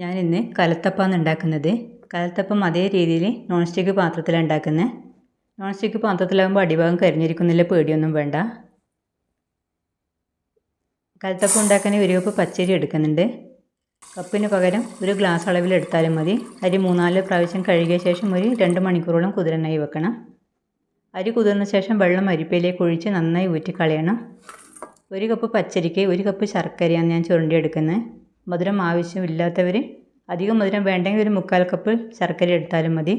ഞാനിന്ന് കലത്തപ്പമാണ് ഉണ്ടാക്കുന്നത്. കലത്തപ്പം അതേ രീതിയിൽ നോൺ സ്റ്റിക്ക് പാത്രത്തിലാണ് ഉണ്ടാക്കുന്നത്. നോൺ സ്റ്റിക്ക് പാത്രത്തിലാകുമ്പോൾ അടിഭാഗം കരിഞ്ഞിരിക്കുന്നില്ല പേടിയൊന്നും വേണ്ട. കലത്തപ്പം ഉണ്ടാക്കാൻ ഒരു കപ്പ് പച്ചരി എടുക്കുന്നുണ്ട്. കപ്പിന് പകരം ഒരു ഗ്ലാസ് അളവിൽ എടുത്താലും മതി. അരി മൂന്നാൽ പ്രാവശ്യം കഴുകിയ ശേഷം ഒരു രണ്ട് മണിക്കൂറോളം കുതിരനായി വെക്കണം. അരി കുതിർന്ന ശേഷം വെള്ളം അരിപ്പയിലേക്ക് ഒഴിച്ച് നന്നായി ഊറ്റിക്കളയണം. ഒരു കപ്പ് പച്ചരിക്ക് ഒരു കപ്പ് ശർക്കരയാണ് ഞാൻ ചുരണ്ടി എടുക്കുന്നത് മധുരം ആവശ്യമില്ലാത്തവർ അധികം മധുരം വേണ്ടെങ്കിൽ ഒരു മുക്കാൽ കപ്പ് ശർക്കര എടുത്താലും മതി.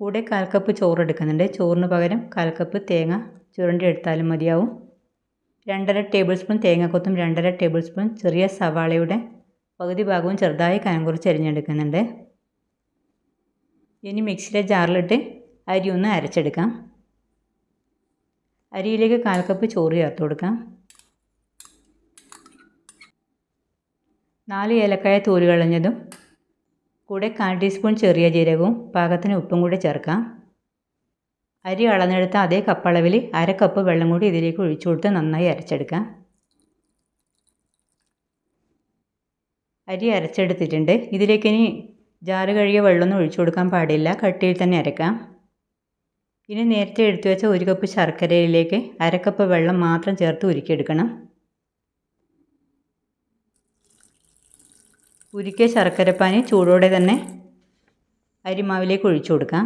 കൂടെ കാൽ കപ്പ് ചോറ് എടുക്കുന്നുണ്ട്. ചോറിന് പകരം കാൽ കപ്പ് തേങ്ങ ചുരണ്ടി എടുത്താലും മതിയാവും. രണ്ടര ടേബിൾ സ്പൂൺ തേങ്ങാക്കൊത്തും രണ്ടര ടേബിൾ സ്പൂൺ ചെറിയ സവാളയുടെ പകുതി ഭാഗവും ചെറുതായി കനം കുറച്ച് അരിഞ്ഞെടുക്കുന്നുണ്ട്. ഇനി മിക്സിയിലെ ജാറിലിട്ട് അരി ഒന്ന് അരച്ചെടുക്കാം. അരിയിലേക്ക് കാൽ കപ്പ് ചോറ് ചേർത്ത് കൊടുക്കാം. നാല് ഏലക്കായ തോൽ കളഞ്ഞതും കൂടെ കാൽ ടീസ്പൂൺ ചെറിയ ജീരകവും പാകത്തിന് ഉപ്പും കൂടി ചേർക്കാം. അരി അളന്നെടുത്ത അതേ കപ്പളവിൽ അര കപ്പ് വെള്ളം കൂടി ഇതിലേക്ക് ഒഴിച്ചു കൊടുത്ത് നന്നായി അരച്ചെടുക്കാം. അരി അരച്ചെടുത്തിട്ടുണ്ട്. ഇതിലേക്ക് ഇനി ജാറ് കഴുകിയ വെള്ളമൊന്നും ഒഴിച്ചു കൊടുക്കാൻ പാടില്ല. കട്ടിയിൽ തന്നെ അരക്കാം. ഇനി നേരത്തെ എടുത്തു വെച്ച ഒരു കപ്പ് ശർക്കരയിലേക്ക് അര കപ്പ് വെള്ളം മാത്രം ചേർത്ത് ഉരുക്കിയെടുക്കണം. ഉരുക്കിയ ശർക്കരപ്പാനി ചൂടോടെ തന്നെ അരിമാവിലേക്ക് ഒഴിച്ചു കൊടുക്കാം.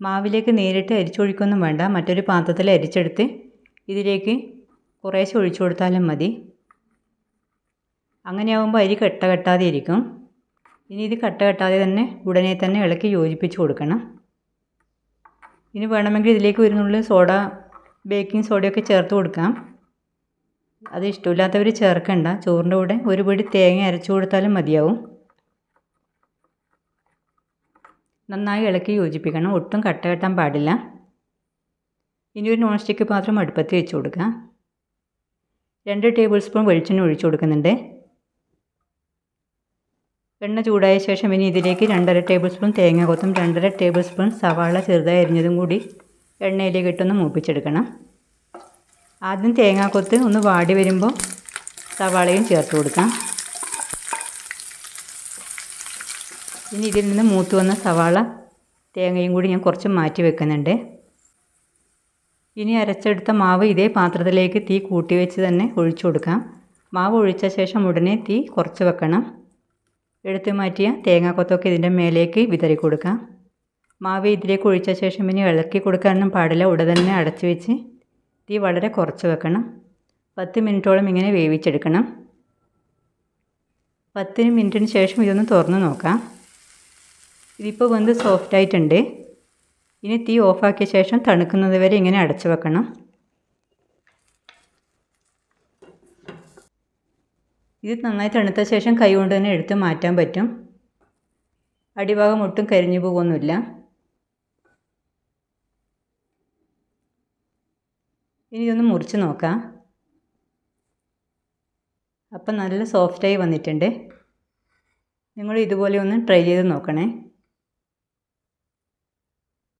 മാവിലേക്ക് നേരിട്ട് അരിച്ചൊഴിക്കൊന്നും വേണ്ട. മറ്റൊരു പാത്രത്തിൽ അരിച്ചെടുത്ത് ഇതിലേക്ക് കുറേശ്ശെ ഒഴിച്ചു കൊടുത്താലും മതി. അങ്ങനെയാവുമ്പോൾ അരി കെട്ട കെട്ടാതെ ഇരിക്കും. ഇനി ഇത് കട്ട കെട്ടാതെ തന്നെ ഉടനെ തന്നെ ഇളക്കി യോജിപ്പിച്ച് കൊടുക്കണം. ഇനി വേണമെങ്കിൽ ഇതിലേക്ക് വരുന്നുള്ളിൽ സോഡ ബേക്കിംഗ് സോഡയൊക്കെ ചേർത്ത് കൊടുക്കാം. അത് ഇഷ്ടമില്ലാത്തവർ ചേർക്കണ്ട. ചോറിന്റെ കൂടെ ഒരു പിടി തേങ്ങ അരച്ചു കൊടുത്താലും മതിയാവും. നന്നായി ഇളക്കി യോജിപ്പിക്കണം. ഒട്ടും കട്ട കെട്ടാൻ പാടില്ല. ഇനി ഒരു നോൺ സ്റ്റിക്ക് പാത്രം അടുപ്പത്ത് വെച്ച് കൊടുക്കുക രണ്ട് ടേബിൾ സ്പൂൺ വെളിച്ചെണ്ണ ഒഴിച്ചു കൊടുക്കുന്നുണ്ട്. എണ്ണ ചൂടായ ശേഷം ഇനി ഇതിലേക്ക് രണ്ടര ടേബിൾ സ്പൂൺ തേങ്ങ കൊത്തും രണ്ടര ടേബിൾ സ്പൂൺ സവാള ചെറുതായി അരിഞ്ഞതും കൂടി എണ്ണയിലേക്ക് ഇട്ടൊന്ന് മൂപ്പിച്ചെടുക്കണം. ആദ്യം തേങ്ങാക്കൊത്ത് ഒന്ന് വാടി വരുമ്പോൾ സവാളയും ചേർത്ത് കൊടുക്കാം. ഇനി ഇതിൽ നിന്ന് മൂത്ത് വന്ന സവാള തേങ്ങയും കൂടി ഞാൻ കുറച്ച് മാറ്റി വെക്കുന്നുണ്ട്. ഇനി അരച്ചെടുത്ത മാവ് ഇതേ പാത്രത്തിലേക്ക് തീ കൂട്ടി വെച്ച് തന്നെ ഒഴിച്ചു കൊടുക്കാം. മാവ് ഒഴിച്ച ശേഷം ഉടനെ തീ കുറച്ച് വെക്കണം. എടുത്ത് മാറ്റിയ തേങ്ങാക്കൊത്തൊക്കെ ഇതിന്റെ മേലേക്ക് വിതറി കൊടുക്കാം. മാവ് ഇതിലേക്ക് ഒഴിച്ച ശേഷം ഇനി ഇളക്കി കൊടുക്കാനൊന്നും പാടില്ല. ഉടനെ തന്നെ അടച്ചു വെച്ച് തീ വളരെ കുറച്ച് വെക്കണം. പത്ത് മിനിറ്റോളം ഇങ്ങനെ വേവിച്ചെടുക്കണം. പത്തിന് മിനിറ്റിന് ശേഷം ഇതൊന്ന് തുറന്ന് നോക്കാം. ഇതിപ്പോൾ സോഫ്റ്റ് ആയിട്ടുണ്ട്. ഇനി തീ ഓഫാക്കിയ ശേഷം തണുക്കുന്നത് വരെ ഇങ്ങനെ അടച്ചു വെക്കണം. ഇത് നന്നായി തണുത്ത ശേഷം കൈ കൊണ്ട് തന്നെ എടുത്ത് മാറ്റാൻ പറ്റും. അടിഭാഗം ഒട്ടും കരിഞ്ഞു പോകുന്നില്ല. ഇനി ഇതൊന്ന് മുറിച്ച് നോക്കാം. അപ്പം നല്ല സോഫ്റ്റായി വന്നിട്ടുണ്ട്. നിങ്ങൾ ഇതുപോലെ ഒന്ന് ട്രൈ ചെയ്ത് നോക്കണേ.